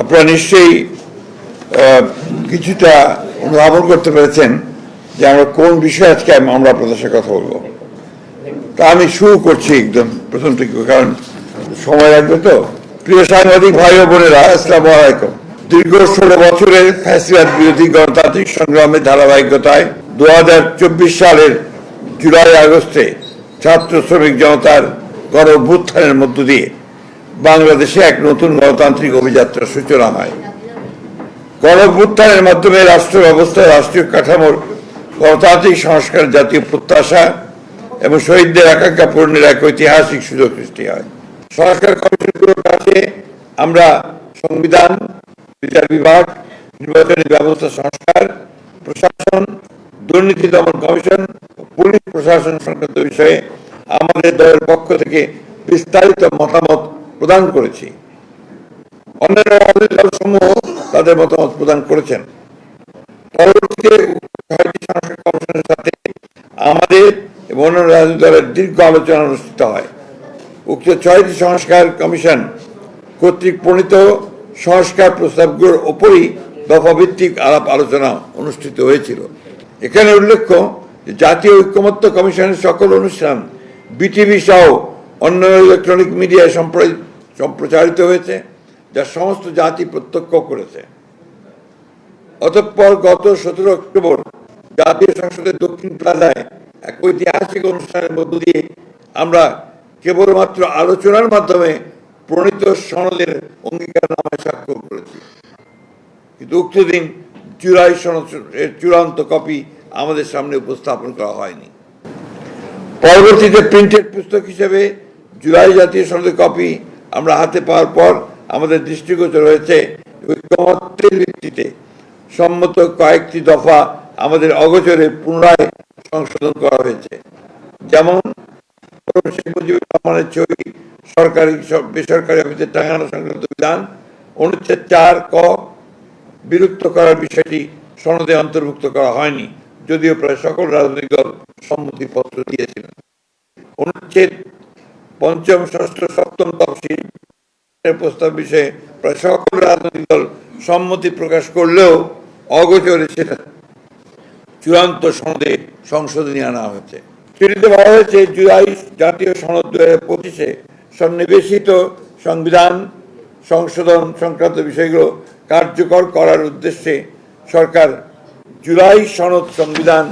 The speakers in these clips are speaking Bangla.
আপনারা নিশ্চয়ই কিছুটা অনুধাবন করতে পেরেছেন যে আমরা কোন বিষয়ে আজকে আমরা আপনাদের সাথে কথা বলব। তা আমি শুরু করছি একদম প্রথম থেকে, কারণ সময় লাগবে তো। প্রিয় সাংবাদিক ভাই ও বোনেরা, আসসালামু আলাইকুম। দীর্ঘ ষোলো বছরের ফ্যাসিবাদ বিরোধী গণতান্ত্রিক সংগ্রামের ধারাবাহিকতায় দু হাজার চব্বিশ সালের জুলাই আগস্টে ছাত্র শ্রমিক জনতার গণ অভ্যুত্থানের মধ্য দিয়ে বাংলাদেশে এক নতুন গণতান্ত্রিক অভিযাত্রার সূচনা হয়। গণ অভ্যুত্থানের মাধ্যমে রাষ্ট্র ব্যবস্থা, রাষ্ট্রীয় কাঠামোর গণতান্ত্রিক সংস্কার, জাতীয় প্রত্যাশা এবং শহীদদের আকাঙ্ক্ষা পূরণের এক ঐতিহাসিক সুযোগ সৃষ্টি হয়। সংস্কার কমিশনগুলোর কাছে আমরা সংবিধান, বিচার বিভাগ, নির্বাচনী ব্যবস্থা সংস্কার, প্রশাসন, দুর্নীতি দমন কমিশন পুলিশ প্রশাসন সংক্রান্ত বিষয়ে আমাদের দলের পক্ষ থেকে বিস্তারিত মতামত প্রদান করেছি। অন্যান্য দলসমূহ তাদের মতামত প্রদান করেছেন। পরবর্তীতে কমিশনের সাথে আমাদের এবং অন্যান্য রাজনৈতিক দলের দীর্ঘ আলোচনা অনুষ্ঠিত হয়। উক্ত ছয়টি সংস্কার কমিশন কর্তৃক প্রণীত সংস্কার প্রস্তাবগুলোর ওপরই দফাভিত্তিক আলাপ আলোচনা অনুষ্ঠিত হয়েছিল। এখানে উল্লেখ্য জাতীয় ঐক্যমত্য কমিশনের সকল অনুষ্ঠান বিটিভি সহ অন্য ইলেকট্রনিক মিডিয়ায় সম্প্রচারিত হয়েছে, যা সমস্ত জাতি প্রত্যক্ষ করেছে। অতঃপর গত সতেরো অক্টোবর জাতীয় সংসদের দক্ষিণ প্লাজায় এক ঐতিহাসিক অনুষ্ঠানের মধ্য দিয়ে আমরা কেবলমাত্র আলোচনার মাধ্যমে প্রণীত সনদের অঙ্গীকার নামায় স্বাক্ষর করেছি। কিন্তু উক্ত দিন জুলাই সনদ চূড়ান্ত কপি আমাদের সামনে উপস্থাপন করা হয়নি। পরবর্তীতে প্রিন্টেড পুস্তক হিসেবে জুলাই জাতীয় সনদের কপি আমরা হাতে পাওয়ার পর আমাদের দৃষ্টিগোচর হয়েছে ঐক্যমত্যের ভিত্তিতে। সম্মত কয়েকটি দফা আমাদের অগোচরে পুনরায় সংশোধন করা হয়েছে। যেমন শেখ মুজিবুর রহমানের ছবি, সরকারি সব- বেসরকারি অফিসে টাঙানো সংক্রান্ত বিধান, অনুচ্ছেদ চার ক, বিলুপ্ত করার বিষয়টি সনদে অন্তর্ভুক্ত করা হয়নি, যদিও প্রায় সকল রাজনৈতিক দল সম্মতিপত্র দিয়েছিলেন অনুচ্ছেদ পঞ্চম, ষষ্ঠ, সপ্তম তফসিল প্রস্তাব বিষয়ে প্রায় সকল রাজনৈতিক দল সম্মতি প্রকাশ করলেও অগোচরে সেটা চূড়ান্ত সনদে সংশোধনী আনা হয়েছে। সেটিতে বলা হয়েছে, জুলাই জাতীয় সনদ দু হাজার পঁচিশে সন্নিবেশিত সংবিধান সংশোধন সংক্রান্ত বিষয়গুলো কার্যকর করার উদ্দেশ্যে সরকার জুলাই সনদ সংবিধান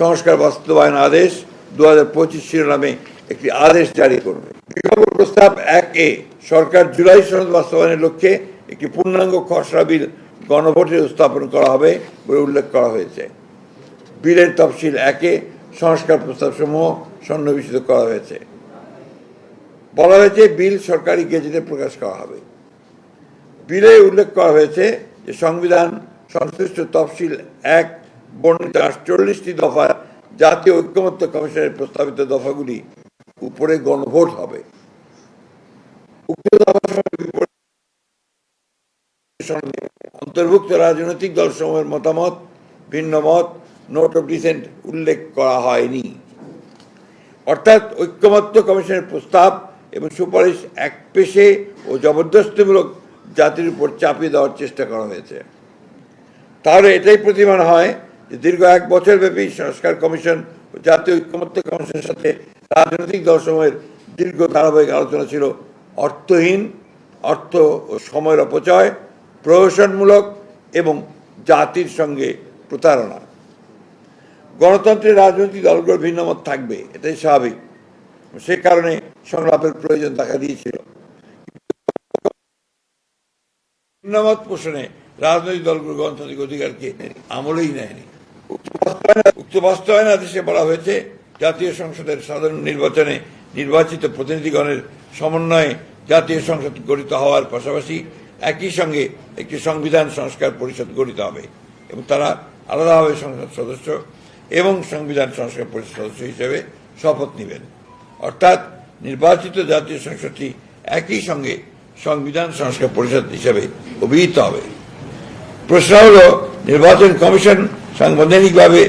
সংস্কার বাস্তবায়ন আদেশ দু হাজার পঁচিশ শিরোনামে একটি আদেশ জারি করবে। বিকল্প প্রস্তাব এক এ, সরকার জুলাই সনদ বাস্তবায়নের লক্ষ্যে একটি পূর্ণাঙ্গ খসড়া বিল গণভোটে স্থাপন করা হবে বলে উল্লেখ করা হয়েছে। বিলের তফসিল একে সংস্কার প্রস্তাবসমূহ সন্নিবেশিত করা হয়েছে। বলা হয়েছে বিল সরকারি গেজেটে প্রকাশ করা হবে। বিলে উল্লেখ করা হয়েছে যে সংবিধান সংশ্লিষ্ট তফসিল এক বর্ণিত আটচল্লিশটি দফা জাতীয় ঐক্যমত্য কমিশনের প্রস্তাবিত দফাগুলি উপরে গণভোট হবে। অন্তর্ভুক্ত রাজনৈতিক দলসমূহের মতামত, ভিন্ন মত, নোট অফ ডিসেন্ট উল্লেখ করা হয়নি। অর্থাৎ ঐক্যমত্য কমিশনের প্রস্তাব এবং সুপারিশ এক পেশে ও জবরদস্তিমূলক জাতির উপর চাপিয়ে দেওয়ার চেষ্টা করা হয়েছে। তাহলে এটাই প্রতিমান হয় যে দীর্ঘ এক বছর ব্যাপী সংস্কার কমিশন ও জাতীয় ঐক্যমত্য কমিশনের সাথে রাজনৈতিক দলসমূহের দীর্ঘ ধারাবাহিক আলোচনা ছিল অর্থহীন, অর্থ ও সময়ের অপচয়, প্রহসনমূলক এবং জাতির সঙ্গে প্রতারণা। গণতন্ত্রের রাজনৈতিক দলগুলোর ভিন্নমত থাকবে, এটাই স্বাভাবিক। সে কারণে সংলাপের প্রয়োজন দেখা দিয়েছিল। ভিন্নমত পোষণে রাজনৈতিক দলগুলো গণতান্ত্রিক অধিকারকে আমলেই নেয়নি। উক্ত বাস্তবায়ন আদেশে বলা হয়েছে জাতীয় সংসদের সাধারণ নির্বাচনে নির্বাচিত প্রতিনিধিগণের সমন্বয়ে জাতীয় সংসদ গঠিত হওয়ার পাশাপাশি একই সঙ্গে একটি সংবিধান সংস্কার পরিষদ গঠিত হবে এবং তারা আলাদাভাবে সংসদ সদস্য এবং সংবিধান সংস্কার পরিষদ সদস্য হিসেবে শপথ নেবেন। অর্থাৎ নির্বাচিত জাতীয় সংসদটি একই সঙ্গে সংবিধান সংস্কার পরিষদ হিসেবে অভিহিত হবে। প্রশ্ন হল, নির্বাচন কমিশন সাংবিধানিকভাবে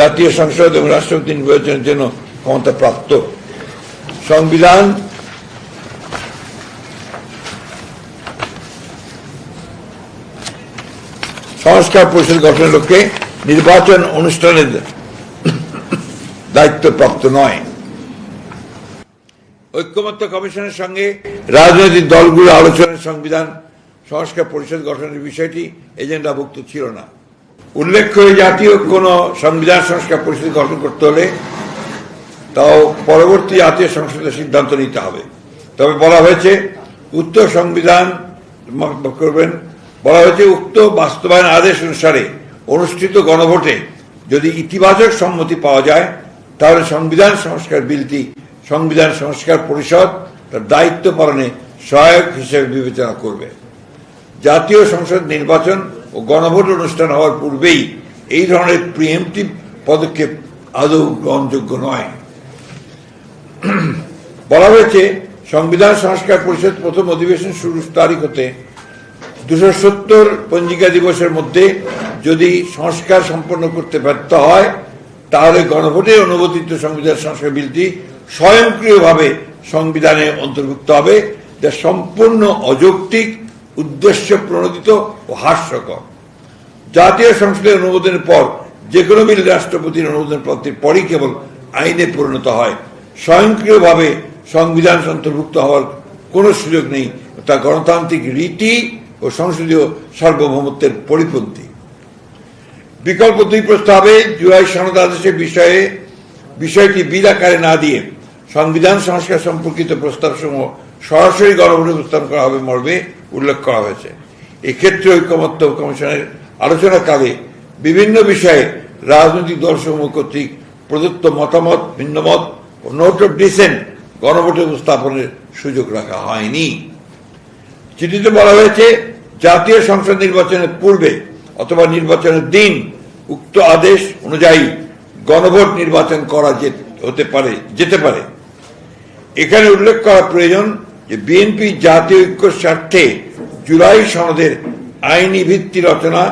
জাতীয় সংসদ এবং রাষ্ট্রপতি নির্বাচনের জন্য ক্ষমতা প্রাপ্ত। সংবিধান সংস্কার পরিষদ গঠনের লক্ষ্যে নির্বাচন অনুষ্ঠানের দায়িত্বপ্রাপ্ত নয়। ঐক্যমত্য কমিশনের সঙ্গে রাজনৈতিক দলগুলো আলোচনার সংবিধান সংস্কার পরিষদ গঠনের বিষয়টি এজেন্ডাভুক্ত ছিল না। উল্লেখ্য, এই জাতীয় কোন সংবিধান সংস্কার পরিষদ গঠন করতে হলে তাও পরবর্তী জাতীয় সংসদের সিদ্ধান্ত নিতে হবে। তবে বলা হয়েছে, উক্ত সংবিধান করবেন, বলা হয়েছে, উক্ত বাস্তবায়ন আদেশ অনুসারে অনুষ্ঠিত গণভোটে যদি ইতিবাচক সম্মতি পাওয়া যায়, তাহলে সংবিধান সংস্কার বিলটি সংবিধান সংস্কার পরিষদ তার দায়িত্ব পালনে সহায়ক হিসেবে বিবেচনা করবে। জাতীয় সংসদ নির্বাচন গণভোট অনুষ্ঠান হওয়ার পূর্বেই এই ধরনের প্রিএমটিভ পদক্ষেপ আদৌ গ্রহণযোগ্য নয়। বলা হয়েছে, সংবিধান সংস্কার পরিষদ প্রথম অধিবেশন শুরুর তারিখ হতে দুশো সত্তর পঞ্জিকা দিবসের মধ্যে যদি সংস্কার সম্পন্ন করতে ব্যর্থ হয়, তাহলে গণভোটে অনুমোদিত সংবিধান সংস্কার বিলটি স্বয়ংক্রিয়ভাবে সংবিধানে অন্তর্ভুক্ত হবে, যা সম্পূর্ণ অযৌক্তিক উদ্দেশ্য প্রণোদিত ও হাস্যকর। জাতীয় সংসদের অনুমোদনের পর যে কোনো বিল রাষ্ট্রপতির অনুমোদন প্রাপ্তির পরই কেবল আইনে পরিণত হয়। স্বয়ংক্রিয়ভাবে সংবিধান অন্তর্ভুক্ত হওয়ার কোনো সুযোগ নেই তা গণতান্ত্রিক রীতি ও সংসদীয় সার্বভৌমত্বের পরিপন্থী। বিকল্প দুই প্রস্তাবে জুলাই সনদ আদেশের বিষয়ে বিষয়টি বিল আকারে না দিয়ে সংবিধান সংস্কার সম্পর্কিত প্রস্তাবসমূহ সরাসরি গণভোটে উপস্থাপন করা হবে মর্মে উল্লেখ করা হয়েছে। এক্ষেত্রে ঐক্যমত্য কমিশনের আলোচনাকালে বিভিন্ন বিষয়ে রাজনৈতিক দলসমূহ কর্তৃক প্রদত্ত মতামত, ভিন্নমত ও নোট অফ ডিসেন্ট গণভোটে উপস্থাপনের সুযোগ রাখা হয়নি। চিঠিতে বলা হয়েছে, জাতীয় সংসদ নির্বাচনের পূর্বে অথবা নির্বাচনের দিন উক্ত আদেশ অনুযায়ী গণভোট নির্বাচন করা হতে পারে যেতে পারে। এখানে উল্লেখ করা প্রয়োজন যে বিএনপি জাতীয় ঐক্যের স্বার্থে জুলাই সনদের আইনি ভিত্তি রচনা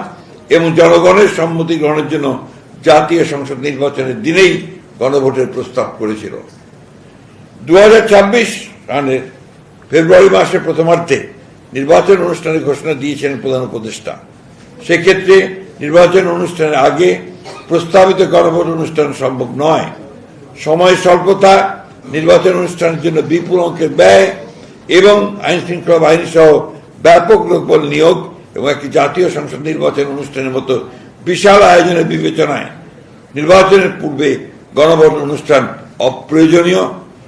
এবং জনগণের সম্মতি গ্রহণের জন্য জাতীয় সংসদ নির্বাচনের দিনেই গণভোটের প্রস্তাব করেছিল। দু সালের ফেব্রুয়ারি মাসের প্রথমার্ধে নির্বাচন অনুষ্ঠানের ঘোষণা দিয়েছেন প্রধান উপদেষ্টা। সেক্ষেত্রে নির্বাচন অনুষ্ঠানের আগে প্রস্তাবিত গণভোট অনুষ্ঠান সম্ভব নয়। সময় স্বল্পতা নির্বাচন অনুষ্ঠানের জন্য বিপুল অঙ্কের ব্যয় এবং আইন শৃঙ্খলা বাহিনী সহ ব্যাপক লোকবল নিয়োগ এবং একটি জাতীয় সংসদ নির্বাচন অনুষ্ঠানের মতো বিশাল আয়োজনের বিবেচনায় নির্বাচনের পূর্বে গণভোট অনুষ্ঠান অপ্রয়োজনীয়,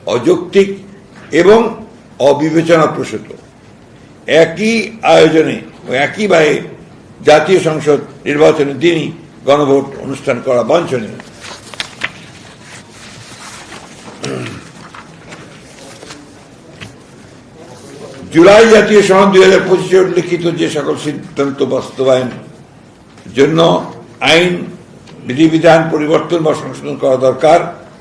অযৌক্তিক এবং অবিবেচনা প্রসূত। একই আয়োজনে একই ব্যয়ে জাতীয় সংসদ নির্বাচনের দিনই গণভোট অনুষ্ঠান করা বাঞ্ছনীয়। জুলাই জাতীয় সনদ দুই হাজার পঁচিশে উল্লেখিত যে সকল সিদ্ধান্ত বাস্তবায়ন জন্য আইন, বিধিবিধান পরিবর্তন বা সংশোধন করা দরকার,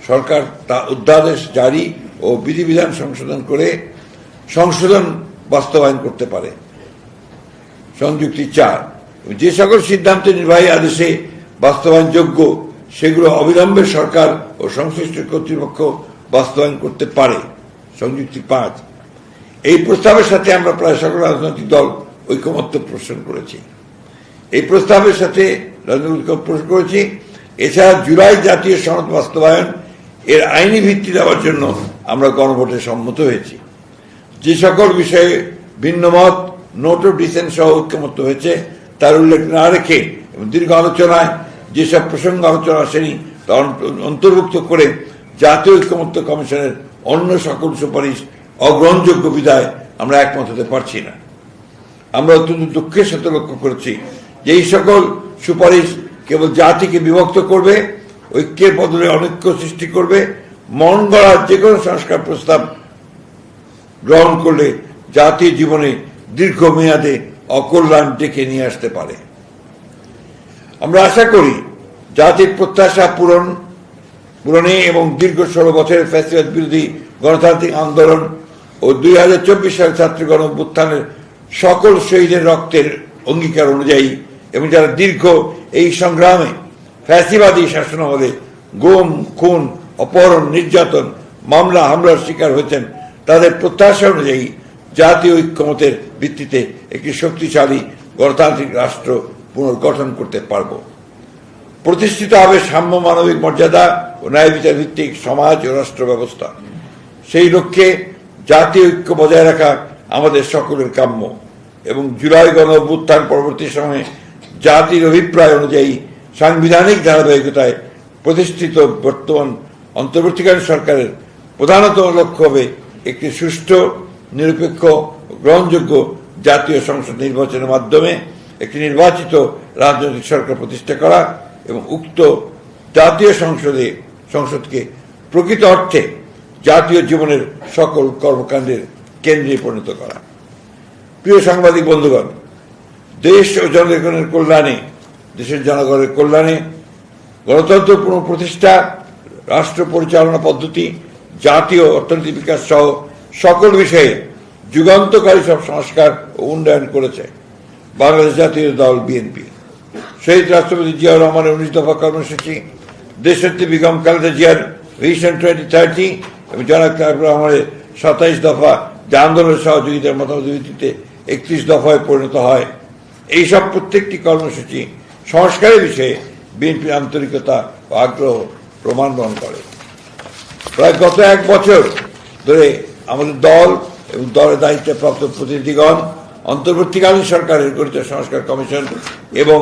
সরকার তা অধ্যাদেশ জারি ও বিধিবিধান সংশোধন করে সংশোধন বাস্তবায়ন করতে পারে। সংযুক্তি চার, যে সকল সিদ্ধান্ত নির্বাহী আদেশে বাস্তবায়নযোগ্য, সেগুলো অবিলম্বে সরকার ও সংশ্লিষ্ট কর্তৃপক্ষ বাস্তবায়ন করতে পারে। সংযুক্তি পাঁচ এই প্রস্তাবের সাথে আমরা প্রায় সকল রাজনৈতিক দল ঐকমত্য পোষণ করেছি। এই প্রস্তাবের সাথে রাজনৈতিক পোষণ করেছি। এছাড়া জুলাই জাতীয় সনদ বাস্তবায়ন এর আইনি ভিত্তি দেওয়ার জন্য আমরা গণভোটে সম্মত হয়েছি। যে সকল বিষয়ে ভিন্নমত নোট অফ ডিসেন্ট সহ ঐক্যমত হয়েছে, তার উল্লেখ না রেখে দীর্ঘ আলোচনায় যেসব প্রসঙ্গ আলোচনা আসেনি, তা অন্তর্ভুক্ত করে জাতীয় ঐক্যমত্য কমিশনের অন্য সকল সুপারিশ অগ্রহণযোগ্য বিদায় আমরা একমত হতে পারছি না। আমরা অত্যন্ত দুঃখের সাথে লক্ষ্য করেছি যে এই সকল সুপারিশ কেবল জাতিকে বিভক্ত করবে, ঐক্যের বদলে অনৈক্য সৃষ্টি করবে, মন গড়ার যে কোনো সংস্কার প্রস্তাব গ্রহণ করলে জাতীয় জীবনে দীর্ঘমেয়াদে অকল্যাণ ডেকে নিয়ে আসতে পারে। আমরা আশা করি জাতির প্রত্যাশা পূরণ, পূরণে এবং দীর্ঘ ষোলো বছরের ফ্যাসিবাদ বিরোধী গণতান্ত্রিক আন্দোলন ও দুই হাজার চব্বিশ সালের ছাত্র গণ অভ্যুত্থানের সকল শহীদের রক্তের অঙ্গীকার অনুযায়ী এবং যারা দীর্ঘ এই সংগ্রামে ফ্যাসিবাদী শাসন আমাদের গুম, খুন, অপহরণ, নির্যাতন, মামলা, হামলার শিকার হয়েছেন, তাদের প্রত্যাশা অনুযায়ী জাতীয় ঐক্যমতের ভিত্তিতে একটি শক্তিশালী গণতান্ত্রিক রাষ্ট্র পুনর্গঠন করতে পারব। প্রতিষ্ঠিত হবে সাম্য মানবিক মর্যাদা ও ন্যায় বিচার ভিত্তিক সমাজ ও রাষ্ট্র ব্যবস্থা। সেই লক্ষ্যে জাতীয় ঐক্য বজায় রাখা আমাদের সকলের কাম্য। এবং জুলাই গণ অভ্যুত্থান পরবর্তী সময়ে জাতির অভিপ্রায় অনুযায়ী সাংবিধানিক ধারাবাহিকতায় প্রতিষ্ঠিত বর্তমান অন্তর্বর্তীকালীন সরকারের প্রধানতম লক্ষ্য হবে একটি সুষ্ঠু, নিরপেক্ষ গ্রহণযোগ্য জাতীয় সংসদ নির্বাচনের মাধ্যমে একটি নির্বাচিত রাজনৈতিক সরকার প্রতিষ্ঠা করা এবং উক্ত জাতীয় সংসদে, সংসদকে প্রকৃত অর্থে জাতীয় জীবনের সকল কর্মকাণ্ডের কেন্দ্রে পরিণত করা। প্রিয় সাংবাদিক বন্ধুগণ, দেশ ও জনগণের কল্যাণে, দেশের জনগণের কল্যাণে গণতন্ত্র পুনঃপ্রতিষ্ঠা রাষ্ট্র পরিচালনা পদ্ধতি, জাতীয় অর্থনীতি বিকাশ সহ সকল বিষয়ে যুগান্তকারী সব সংস্কার ও উন্নয়ন করেছে বাংলাদেশ জাতীয় দল বিএনপি। শহীদ রাষ্ট্রপতি জিয়াউর রহমানের উনিশ দফা কর্মসূচি, দেশনেত্রী বেগম খালেদা জিয়ার ভিশন টোয়েন্টি থার্টি এবং জনাব তারেক রহমানের সাতাইশ দফা যা আন্দোলনের সহযোগিতার মতামত একত্রিশ দফায় পরিণত হয়। এইসব প্রত্যেকটি কর্মসূচি সংস্কারের বিষয়ে বিএনপির আন্তরিকতা ও আগ্রহ প্রমাণ বহন করে। প্রায় গত এক বছর ধরে আমাদের দল এবং দলের দায়িত্বে প্রাপ্ত প্রতিনিধিগণ, অন্তর্বর্তীকালীন সরকারের গঠিত সংস্কার কমিশন এবং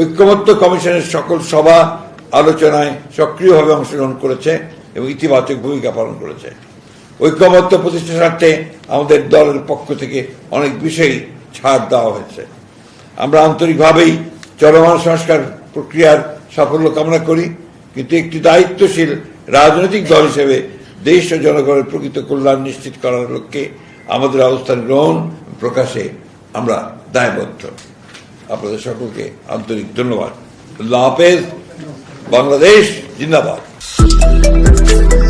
ঐক্যমত্য কমিশনের সকল সভা আলোচনায় সক্রিয়ভাবে অংশগ্রহণ করেছে। এবং ইতিবাচক ভূমিকা পালন করেছে। ঐক্যমত্য প্রতিষ্ঠার স্বার্থে আমাদের দলের পক্ষ থেকে অনেক বিষয়ই ছাড় দেওয়া হয়েছে। আমরা আন্তরিকভাবেই চলমান সংস্কার প্রক্রিয়ার সাফল্য কামনা করি, কিন্তু একটি দায়িত্বশীল রাজনৈতিক দল হিসেবে দেশ ও জনগণের প্রকৃত কল্যাণ নিশ্চিত করার লক্ষ্যে আমাদের অবস্থান গ্রহণ প্রকাশে আমরা দায়বদ্ধ। আপনাদের সকলকে আন্তরিক ধন্যবাদ। আল্লাহ হাফেজ। বাংলাদেশ জিন্দাবাদ। 嗯。